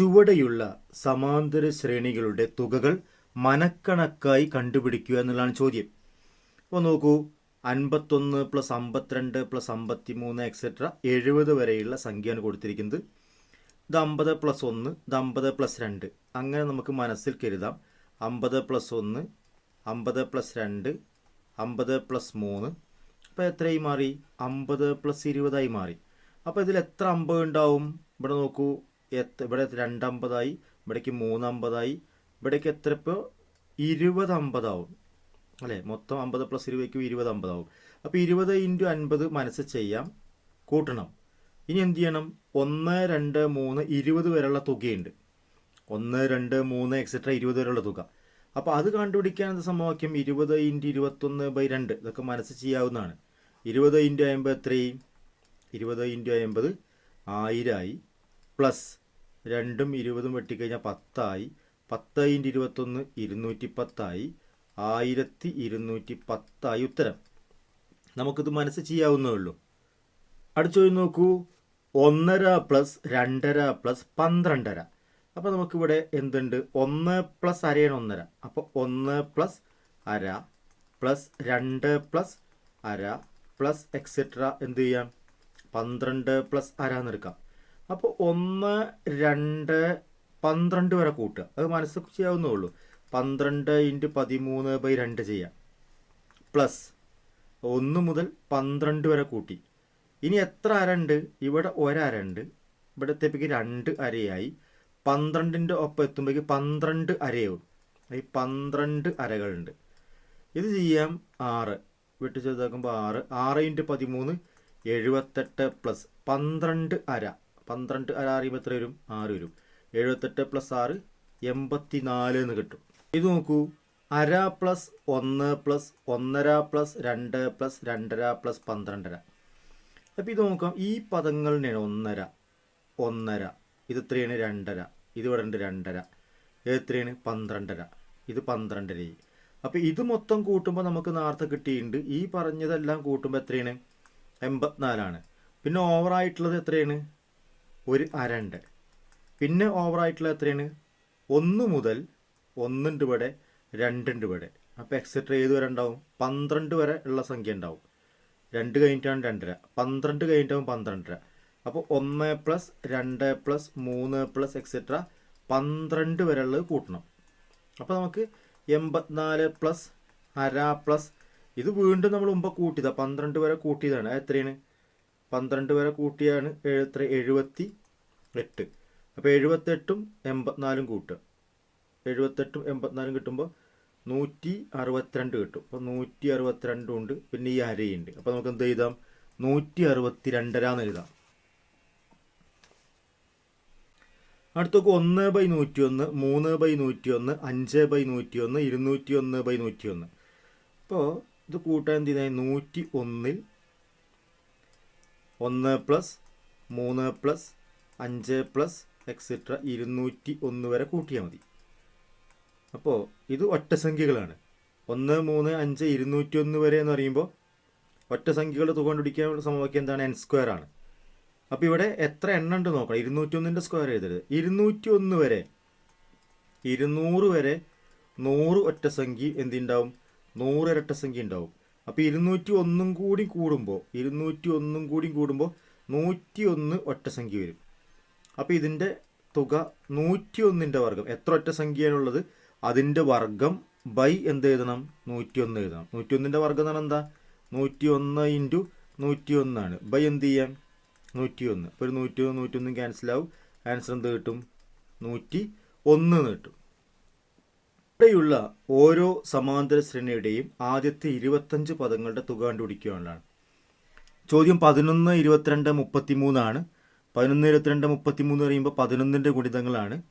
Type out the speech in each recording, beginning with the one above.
ചുവടെയുള്ള സമാന്തര ശ്രേണികളുടെ തുകകൾ മനക്കണക്കായി കണ്ടുപിടിക്കുക എന്നുള്ളതാണ് ചോദ്യം. അപ്പോൾ നോക്കൂ അൻപത്തൊന്ന് പ്ലസ് അമ്പത്തിരണ്ട് പ്ലസ് അമ്പത്തി മൂന്ന് എക്സെട്ര എഴുപത് വരെയുള്ള സംഖ്യയാണ് കൊടുത്തിരിക്കുന്നത്. ഇത് അമ്പത് പ്ലസ് ഒന്ന് ഇത് അമ്പത് പ്ലസ് രണ്ട്. അങ്ങനെ നമുക്ക് മനസ്സിൽ കരുതാം. അമ്പത് പ്ലസ് ഒന്ന് അമ്പത് പ്ലസ് രണ്ട് അമ്പത് പ്ലസ് മൂന്ന്. അപ്പോൾ എത്രയായി മാറി? അമ്പത് പ്ലസ് ഇരുപതായി മാറി. അപ്പോൾ ഇതിൽ എത്ര അമ്പത് ഉണ്ടാവും? ഇവിടെ നോക്കൂ എത്ര ഇവിടെ രണ്ടമ്പതായി ഇവിടേക്ക് മൂന്നമ്പതായി ഇവിടേക്ക് എത്ര ഇപ്പോൾ ഇരുപത് അമ്പതാവും അല്ലേ? മൊത്തം അമ്പത് പ്ലസ് ഇരുപതിക്കും ഇരുപത് അമ്പതാവും അപ്പോൾ ഇരുപത് ഇന്റു അൻപത് മനസ്സ് ചെയ്യാം. കൂട്ടണം. ഇനി എന്ത് ചെയ്യണം? ഒന്ന് രണ്ട് മൂന്ന് ഇരുപത് വരെയുള്ള തുകയുണ്ട്. ഒന്ന് രണ്ട് മൂന്ന് എക്സെട്ര ഇരുപത് വരെയുള്ള തുക. അപ്പോൾ അത് കണ്ടുപിടിക്കാൻ എന്ത് സമവാക്യം? ഇരുപത് ഇന്റു ഇരുപത്തൊന്ന് ബൈ രണ്ട്. ഇതൊക്കെ മനസ്സ് ചെയ്യാവുന്നതാണ്. ഇരുപത് ഇന്റു അമ്പത് എത്രയും ഇരുപത് ഇന്റു അമ്പത് ആയിരമായി പ്ലസ് രണ്ടും ഇരുപതും വെട്ടിക്കഴിഞ്ഞാൽ പത്തായി. പത്ത് ഇന്റു ഇരുപത്തൊന്ന് ഇരുന്നൂറ്റി പത്തായി ആയിരത്തി ഇരുന്നൂറ്റി പത്തായി ഉത്തരം. നമുക്കിത് മനസ്സ് ചെയ്യാവുന്നേ ഉള്ളൂ. അടുത്ത ചോദ്യം നോക്കൂ. ഒന്നര പ്ലസ് രണ്ടര പ്ലസ് പന്ത്രണ്ടര. അപ്പോൾ നമുക്കിവിടെ എന്തുണ്ട്? ഒന്ന് പ്ലസ് അരയാണ് ഒന്നര. അപ്പോൾ ഒന്ന് പ്ലസ് അര പ്ലസ് രണ്ട് പ്ലസ് അര പ്ലസ് എക്സെട്ര എന്ത് ചെയ്യാം? പന്ത്രണ്ട് പ്ലസ് അര എന്നെടുക്കാം അപ്പോൾ ഒന്ന് രണ്ട് പന്ത്രണ്ട് വരെ കൂട്ടുക. അത് മനസ്സിൽ ചെയ്യാവുന്നേ ഉള്ളൂ പന്ത്രണ്ട് ഇന്റു പതിമൂന്ന് ബൈ രണ്ട് ചെയ്യാം. പ്ലസ് ഒന്ന് മുതൽ പന്ത്രണ്ട് വരെ കൂട്ടി. ഇനി എത്ര അരണ്ട് ഇവിടെ ഒരരണ്ട് ഇവിടത്തേക്ക് രണ്ട് അരയായി. പന്ത്രണ്ടിന്റെ ഒപ്പം എത്തുമ്പോഴേക്ക് പന്ത്രണ്ട് അരയാവും ഈ പന്ത്രണ്ട് അരകളുണ്ട്. ഇത് ചെയ്യാം ആറ്. വിട്ട് ചെയ്താക്കുമ്പോൾ ആറ്. ആറ് ഇന്റു പതിമൂന്ന് എഴുപത്തെട്ട് പ്ലസ് പന്ത്രണ്ട് അര. പന്ത്രണ്ട് അറിയുമ്പോൾ എത്ര വരും? ആറ് വരും. എഴുപത്തെട്ട് പ്ലസ് ആറ് എൺപത്തി നാല് എന്ന് കിട്ടും. ഇത് നോക്കൂ. അര പ്ലസ് ഒന്ന് പ്ലസ് ഒന്നര പ്ലസ് രണ്ട് പ്ലസ് രണ്ടര പ്ലസ് പന്ത്രണ്ടര. അപ്പോൾ ഇത് നോക്കാം. ഈ പദങ്ങളിനെയാണ് ഒന്നര ഒന്നര. ഇത് എത്രയാണ്? രണ്ടര. ഇത് ഇവിടെ ഉണ്ട് രണ്ടര. ഇത് എത്രയാണ്? പന്ത്രണ്ടര. ഇത് പന്ത്രണ്ടരയായി അപ്പോൾ ഇത് മൊത്തം കൂട്ടുമ്പോൾ നമുക്ക് നേരത്തെ കിട്ടിയിട്ടുണ്ട്. ഈ പറഞ്ഞതെല്ലാം കൂട്ടുമ്പോൾ എത്രയാണ്? എൺപത്തിനാലാണ്. പിന്നെ ഓവറായിട്ടുള്ളത് എത്രയാണ്? ഒരു അരണ്ട് പിന്നെ ഓവറായിട്ടുള്ള എത്രയാണ്? ഒന്ന് മുതൽ ഒന്നുണ്ട് ഇവിടെ രണ്ടുണ്ട് ഇവിടെ. അപ്പോൾ എക്സെട്ര ഏത് വരെ ഉണ്ടാവും? പന്ത്രണ്ട് വരെ ഉള്ള സംഖ്യ ഉണ്ടാവും. രണ്ട് കഴിഞ്ഞിട്ടാണ് രണ്ടര. പന്ത്രണ്ട് കഴിഞ്ഞിട്ടാവും പന്ത്രണ്ടര. അപ്പോൾ ഒന്ന് പ്ലസ് രണ്ട് പ്ലസ് മൂന്ന് പ്ലസ് എക്സെട്ര പന്ത്രണ്ട് വരെ ഉള്ളത് കൂട്ടണം. അപ്പോൾ നമുക്ക് എൺപത്തിനാല് പ്ലസ് അര പ്ലസ് ഇത് വീണ്ടും നമ്മൾ മുമ്പ് കൂട്ടിയതാണ് പന്ത്രണ്ട് വരെ കൂട്ടിയതാണ്. എത്രയാണ്? പന്ത്രണ്ട് വരെ കൂട്ടിയാണ് എത്ര? എഴുപത്തി എട്ട്. അപ്പോൾ എഴുപത്തെട്ടും എൺപത്തിനാലും കൂട്ടുക. എഴുപത്തെട്ടും എൺപത്തിനാലും കിട്ടുമ്പോൾ നൂറ്റി അറുപത്തിരണ്ട് കിട്ടും. അപ്പോൾ നൂറ്റി അറുപത്തിരണ്ടും ഉണ്ട്. പിന്നെ ഈ അരയുണ്ട്. അപ്പോൾ നമുക്ക് എന്ത് എഴുതാം? നൂറ്റി അറുപത്തി രണ്ടരാന്ന് എഴുതാം അടുത്തൊക്കെ ഒന്ന് ബൈ നൂറ്റി ഒന്ന് മൂന്ന് ബൈ നൂറ്റി ഒന്ന് അഞ്ച് ബൈ നൂറ്റി ഒന്ന് ഇരുന്നൂറ്റി ഒന്ന് ബൈ നൂറ്റി ഒന്ന് അപ്പോൾ ഇത് കൂട്ടാൻ എന്ത് ചെയ്താൽ നൂറ്റി ഒന്നിൽ ഒന്ന് പ്ലസ് മൂന്ന് പ്ലസ് അഞ്ച് പ്ലസ് എക്സെട്ര ഇരുന്നൂറ്റി ഒന്ന് വരെ കൂട്ടിയാൽ മതി. അപ്പോൾ ഇത് ഒറ്റ സംഖ്യകളാണ്. ഒന്ന് മൂന്ന് അഞ്ച് ഇരുന്നൂറ്റി ഒന്ന് വരെ എന്ന് പറയുമ്പോൾ ഒറ്റ സംഖ്യകളുടെ തുക കണ്ടുപിടിക്കാനുള്ള സമവാക്യം എന്താണ്? എൻ സ്ക്വയർ ആണ്. അപ്പോൾ ഇവിടെ എത്ര എണ്ണം ഉണ്ട് നോക്കണം. ഇരുന്നൂറ്റി ഒന്നിന്റെ സ്ക്വയർ എഴുതരുത്. ഇരുന്നൂറ്റി ഒന്ന് വരെ ഇരുന്നൂറ് വരെ നൂറ് ഒറ്റ സംഖ്യ എന്തുണ്ടാവും? നൂറ് ഇരട്ട സംഖ്യ ഉണ്ടാവും. അപ്പോൾ ഇരുന്നൂറ്റി ഒന്നും കൂടി കൂടുമ്പോൾ ഇരുന്നൂറ്റി ഒന്നും കൂടി കൂടുമ്പോൾ നൂറ്റി ഒന്ന് ഒറ്റ സംഖ്യ വരും. അപ്പോൾ ഇതിന്റെ തുക നൂറ്റി ഒന്നിന്റെ വർഗം. എത്ര ഒറ്റ സംഖ്യയാണുള്ളത് അതിന്റെ വർഗം ബൈ എന്ത് എഴുതണം? നൂറ്റി ഒന്ന് എഴുതണം. നൂറ്റി ഒന്നിന്റെ വർഗം എന്ന് പറഞ്ഞാൽ എന്താ? നൂറ്റി ഒന്ന് ഇന്റു നൂറ്റി ഒന്നാണ് ബൈ എന്ത് ചെയ്യാം? നൂറ്റി ഒന്ന് അപ്പോൾ ഒരു നൂറ്റി ഒന്ന് നൂറ്റി ഒന്നും ക്യാൻസലാവും ആൻസർ എന്ത് കിട്ടും? നൂറ്റി ഒന്ന് കിട്ടും. ഇവിടെയുള്ള ഓരോ സമാന്തര ശ്രേണിയുടെയും ആദ്യത്തെ ഇരുപത്തഞ്ച് പദങ്ങളുടെ തുക കണ്ടുപിടിക്കുകയാണ് ചോദ്യം പതിനൊന്ന് ഇരുപത്തിരണ്ട് മുപ്പത്തി മൂന്നാണ് പതിനൊന്ന് ഇരുപത്തിരണ്ട് മുപ്പത്തി മൂന്ന് പറയുമ്പോൾ പതിനൊന്നിന്റെ ഗുണിതങ്ങളാണ്.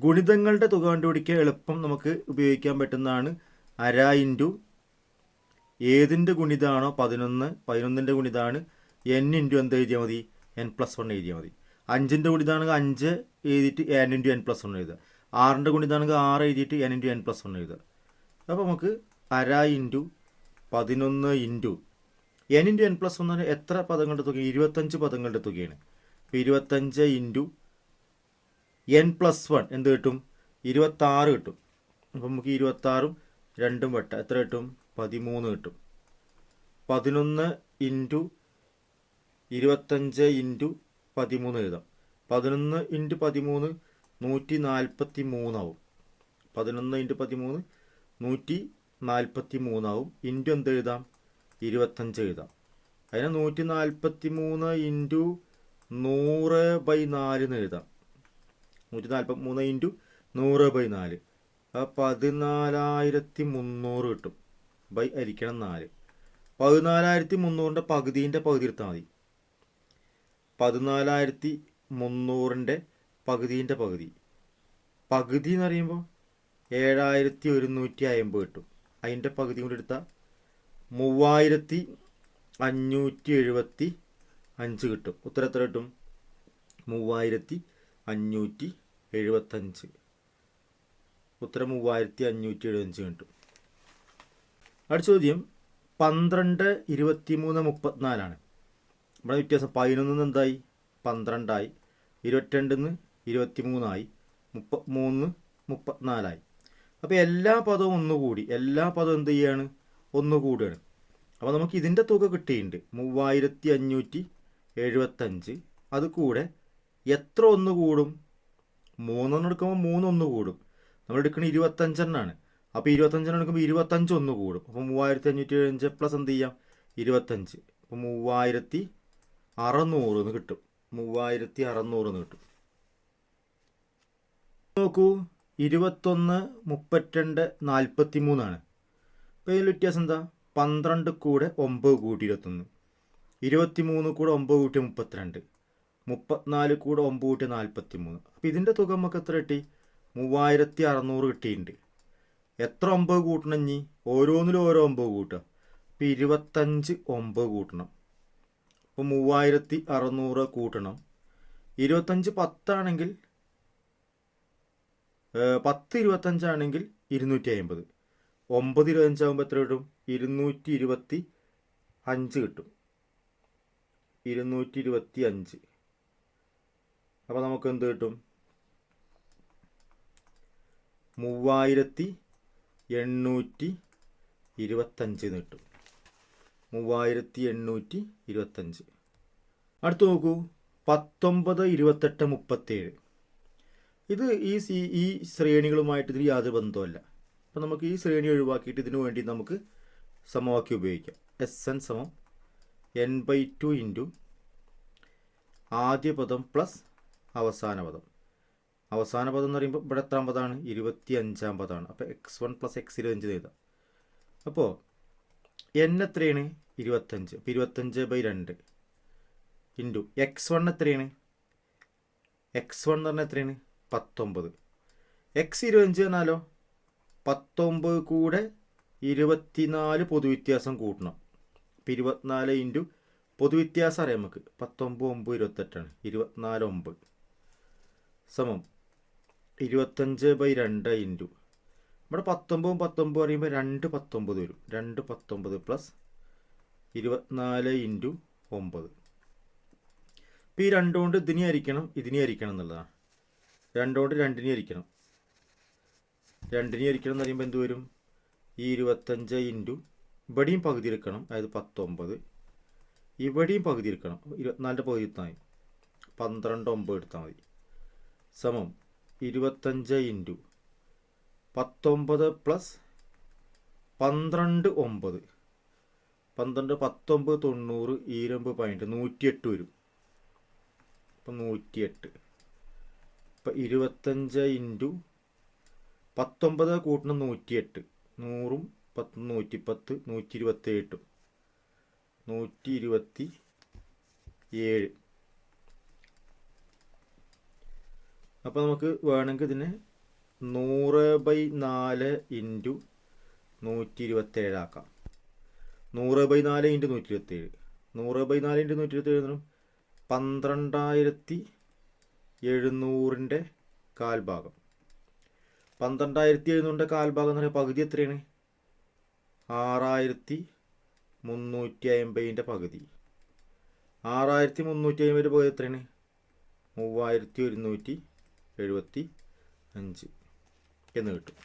ഗുണിതങ്ങളുടെ തുക കണ്ടുപിടിക്കാൻ എളുപ്പം നമുക്ക് ഉപയോഗിക്കാൻ പറ്റുന്നതാണ് അര ഇന്റു ഏതിന്റെ ഗുണിതമാണോ പതിനൊന്ന് പതിനൊന്നിന്റെ ഗുണിതാണ് എൻ ഇന്റു എന്ത് എഴുതിയാൽ മതി? എൻ പ്ലസ് വൺ എഴുതിയാൽ മതി. അഞ്ചിന്റെ ഗുണിതാണെങ്കിൽ അഞ്ച് എഴുതിയിട്ട് n into n plus one എഴുതുക. ആറിന്റെ ഗുണിതാണെങ്കിൽ ആറ് എഴുതിയിട്ട് n into n plus one എഴുതുക. അപ്പോൾ നമുക്ക് അര ഇന്റു പതിനൊന്ന് into n into n plus one എത്ര പദങ്ങളുടെ തുക? ഇരുപത്തഞ്ച് പദങ്ങളുടെ തുകയാണ്. ഇരുപത്തഞ്ച് ഇന്റു എൻ പ്ലസ് വൺ എന്ത് കിട്ടും? ഇരുപത്താറ് കിട്ടും. അപ്പം നമുക്ക് ഇരുപത്താറും രണ്ടും വെട്ട. എത്ര കിട്ടും? പതിമൂന്ന് കിട്ടും. പതിനൊന്ന് ഇന്റു ഇരുപത്തഞ്ച് ഇന്റു പതിമൂന്ന് എഴുതാം. പതിനൊന്ന് ഇന്റു പതിമൂന്ന് നൂറ്റി നാൽപ്പത്തി മൂന്നാവും പതിനൊന്ന് ഇന്റു പതിമൂന്ന് നൂറ്റി നാൽപ്പത്തി മൂന്നാവും ഇന്റു എന്ത് എഴുതാം? ഇരുപത്തഞ്ച് എഴുതാം. അതിനെ നൂറ്റി നാൽപ്പത്തി മൂന്ന് ഇന്റു നൂറ് ബൈ നാല് എന്ന് എഴുതാം. നൂറ്റി നാൽപ്പത്തി മൂന്ന് ഇന്റു നൂറ് ബൈ നാല്. പതിനാലായിരത്തി മുന്നൂറ് കിട്ടും. ബൈ അരിക്കണം നാല്. പതിനാലായിരത്തി മുന്നൂറിന്റെ പകുതിന്റെ പകുതി എടുത്താൽ മതി. പതിനാലായിരത്തി മുന്നൂറിന്റെ പകുതിന്റെ പകുതി. പകുതി എന്ന് പറയുമ്പോൾ ഏഴായിരത്തി ഒരുന്നൂറ്റി അമ്പത് കിട്ടും. അതിന്റെ പകുതി കൂടി എടുത്താൽ മൂവായിരത്തി അഞ്ഞൂറ്റി എഴുപത്തി അഞ്ച് കിട്ടും. ഉത്തരം എത്ര കിട്ടും? മൂവായിരത്തി അഞ്ഞൂറ്റി എഴുപത്തഞ്ച് ഉത്തരം മൂവായിരത്തി അഞ്ഞൂറ്റി എഴുപത്തഞ്ച് കിട്ടും. അടുത്ത ചോദ്യം. പന്ത്രണ്ട് ഇരുപത്തി മൂന്ന് മുപ്പത്തിനാലാണ്. നമ്മുടെ വ്യത്യാസം പതിനൊന്നിന്ന് എന്തായി? പന്ത്രണ്ടായി. ഇരുപത്തിരണ്ടിന്ന് ഇരുപത്തി മൂന്നായി മുപ്പത്തിമൂന്ന് മുപ്പത്തിനാലായി. അപ്പോൾ എല്ലാ പദവും ഒന്നുകൂടി. എല്ലാ പദവും എന്ത് ചെയ്യാണ്? ഒന്നുകൂടിയാണ് അപ്പോൾ നമുക്ക് ഇതിന്റെ തുക കിട്ടിയിട്ടുണ്ട്. മൂവായിരത്തി അഞ്ഞൂറ്റി എഴുപത്തഞ്ച്. അത് കൂടെ എത്ര ഒന്ന് കൂടും? മൂന്നെണ്ണം എടുക്കുമ്പോൾ മൂന്നൊന്ന് കൂടും. നമ്മൾ എടുക്കുന്നത് ഇരുപത്തഞ്ചെണ്ണാണ്. അപ്പോൾ ഇരുപത്തഞ്ചെണ്ണം എടുക്കുമ്പോൾ ഇരുപത്തഞ്ച് ഒന്ന് കൂടും. അപ്പോൾ മൂവായിരത്തി അഞ്ഞൂറ്റി എഴുപത്തഞ്ച് പ്ലസ് എന്ത് ചെയ്യാം? ഇരുപത്തഞ്ച്. അപ്പോൾ മൂവായിരത്തി അറുന്നൂറ് എന്ന് കിട്ടും. മൂവായിരത്തി അറുന്നൂറ് എന്ന് കിട്ടും. നോക്കൂ. ഇരുപത്തൊന്ന് മുപ്പത്തിരണ്ട് നാൽപ്പത്തി മൂന്നാണ് അപ്പോൾ ഇതിൽ വ്യത്യാസം എന്താ? പന്ത്രണ്ട് കൂടെ ഒമ്പത് കൂട്ടി ഇരുപത്തൊന്ന്. ഇരുപത്തി മൂന്ന് കൂടെ ഒമ്പത് കൂട്ടി മുപ്പത്തിരണ്ട്. മുപ്പത്തിനാല് കൂടെ ഒമ്പത് കൂട്ടി നാൽപ്പത്തി മൂന്ന് അപ്പോൾ ഇതിന്റെ തുക നമുക്ക് എത്ര കിട്ടി? മൂവായിരത്തി അറുന്നൂറ് കിട്ടിയിട്ടുണ്ട്. എത്ര ഒമ്പത് കൂട്ടണം ഇനി? ഓരോന്നിലും ഓരോ ഒമ്പത് കൂട്ടുക. അപ്പോൾ ഇരുപത്തഞ്ച് ഒമ്പത് കൂട്ടണം. അപ്പോൾ മൂവായിരത്തി അറുന്നൂറ് കൂട്ടണം. ഇരുപത്തഞ്ച് പത്താണെങ്കിൽ പത്ത് ഇരുപത്തഞ്ചാണെങ്കിൽ ഇരുന്നൂറ്റി അമ്പത് ഒമ്പത് ഇരുപത്തഞ്ചാകുമ്പോൾ എത്ര കിട്ടും? ഇരുന്നൂറ്റി ഇരുപത്തി അഞ്ച് കിട്ടും. ഇരുന്നൂറ്റി ഇരുപത്തി അഞ്ച് അപ്പോൾ നമുക്ക് എന്ത് കിട്ടും? മൂവായിരത്തി എണ്ണൂറ്റി ഇരുപത്തഞ്ച് എന്ന് കിട്ടും. മൂവായിരത്തി എണ്ണൂറ്റി ഇരുപത്തഞ്ച് അടുത്ത് നോക്കൂ. പത്തൊമ്പത് ഇരുപത്തെട്ട് മുപ്പത്തേഴ്. ഇത് ഈ സി ഈ ശ്രേണികളുമായിട്ട് ഇതിന് യാതൊരു ബന്ധമല്ല അപ്പം നമുക്ക് ഈ ശ്രേണി ഒഴിവാക്കിയിട്ട് ഇതിനു വേണ്ടി നമുക്ക് സമവാക്യം ഉപയോഗിക്കാം. എസ് എൻ സമം എൻ ബൈ ടു ഇന്റു ആദ്യ പദം പ്ലസ് അവസാന പദം. അവസാന പദം എന്ന് പറയുമ്പോൾ ഇവിടെ എത്രാം പദമാണ്? ഇരുപത്തി അഞ്ചാം പദമാണ് അപ്പോൾ എക്സ് വൺ പ്ലസ് എക്സ് ഇരുപത്തഞ്ച് ചെയ്താൽ അപ്പോൾ എൻ എത്രയാണ്? ഇരുപത്തഞ്ച് അപ്പോൾ ഇരുപത്തഞ്ച് ബൈ രണ്ട് ഇന്റു എക്സ് വൺ എത്രയാണ്? എക്സ് വൺ എന്ന് പറഞ്ഞാൽ എത്രയാണ്? പത്തൊമ്പത്. എക്സ് ഇരുപത്തഞ്ച് എന്നാലോ പത്തൊമ്പത് കൂടെ ഇരുപത്തിനാല് പൊതുവ്യത്യാസം കൂട്ടണം. അപ്പം ഇരുപത്തിനാല് ഇന്റു പൊതുവ്യത്യാസം അറിയാം നമുക്ക്. പത്തൊമ്പത് ഒമ്പത് ഇരുപത്തെട്ടാണ്. ഇരുപത്തിനാല് ഒമ്പത്. സമം ഇരുപത്തഞ്ച് ബൈ രണ്ട് ഇന്റു. നമ്മുടെ പത്തൊമ്പതും പത്തൊമ്പത് പറയുമ്പോൾ രണ്ട് പത്തൊമ്പത് വരും. രണ്ട് പത്തൊമ്പത് പ്ലസ് ഇരുപത്തിനാല് ഇന്റു ഒമ്പത്. ഇപ്പോൾ ഈ രണ്ടുകൊണ്ട് ഇതിനെ ഹരിക്കണം ഇതിനെ ഹരിക്കണം എന്നുള്ളതാണ്. രണ്ടുകൊണ്ട് രണ്ടിനെ ഹരിക്കണം. രണ്ടിനെ ഹരിക്കണം എന്ന് പറയുമ്പോൾ എന്ത് വരും? ഈ ഇരുപത്തഞ്ച് ഇന്റു ഇവിടെയും പകുതി എടുക്കണം. അതായത് പത്തൊമ്പത്. ഇവിടെയും പകുതി എടുക്കണം. ഇരുപത്തിനാലിന്റെ പകുതി എടുത്താൽ മതി. പന്ത്രണ്ട് ഒമ്പത് എടുത്താൽ മതി. സമം ഇരുപത്തഞ്ച് ഇന്റു പത്തൊമ്പത് പ്ലസ് പന്ത്രണ്ട് ഒമ്പത്. പന്ത്രണ്ട് പത്തൊമ്പത് തൊണ്ണൂറ് ഈരമ്പ് പതിനെട്ട് നൂറ്റിയെട്ട് വരും. ഇപ്പം നൂറ്റിയെട്ട്. ഇപ്പം ഇരുപത്തഞ്ച് ഇന്റു പത്തൊമ്പത് കൂട്ടണം നൂറ്റിയെട്ട്. നൂറും പത്ത് നൂറ്റിപ്പത്ത് നൂറ്റി ഇരുപത്തി എട്ടും നൂറ്റി ഇരുപത്തി ഏഴ് അപ്പോൾ നമുക്ക് വേണമെങ്കിൽ ഇതിനെ നൂറ് ബൈ നാല് ഇന്റു നൂറ്റി ഇരുപത്തേഴാക്കാം നൂറ് ബൈ നാല് ഇന്റു നൂറ്റി ഇരുപത്തേഴ് നൂറ് ബൈ നാല് ഇന്റു നൂറ്റി ഇരുപത്തേഴ് എന്ന് പന്ത്രണ്ടായിരത്തി എഴുന്നൂറിന്റെ കാൽഭാഗം. പന്ത്രണ്ടായിരത്തി എഴുന്നൂറിന്റെ കാൽഭാഗം എന്ന് പറയുമ്പോൾ പകുതി എത്രയാണ്? ആറായിരത്തി മുന്നൂറ്റി അമ്പതിന്റെ പകുതി ആറായിരത്തി മുന്നൂറ്റി അമ്പതിന്റെ പകുതി എത്രയാണ് മൂവായിരത്തി ഒരുന്നൂറ്റി എഴുപത്തി അഞ്ച് എന്ന് കിട്ടും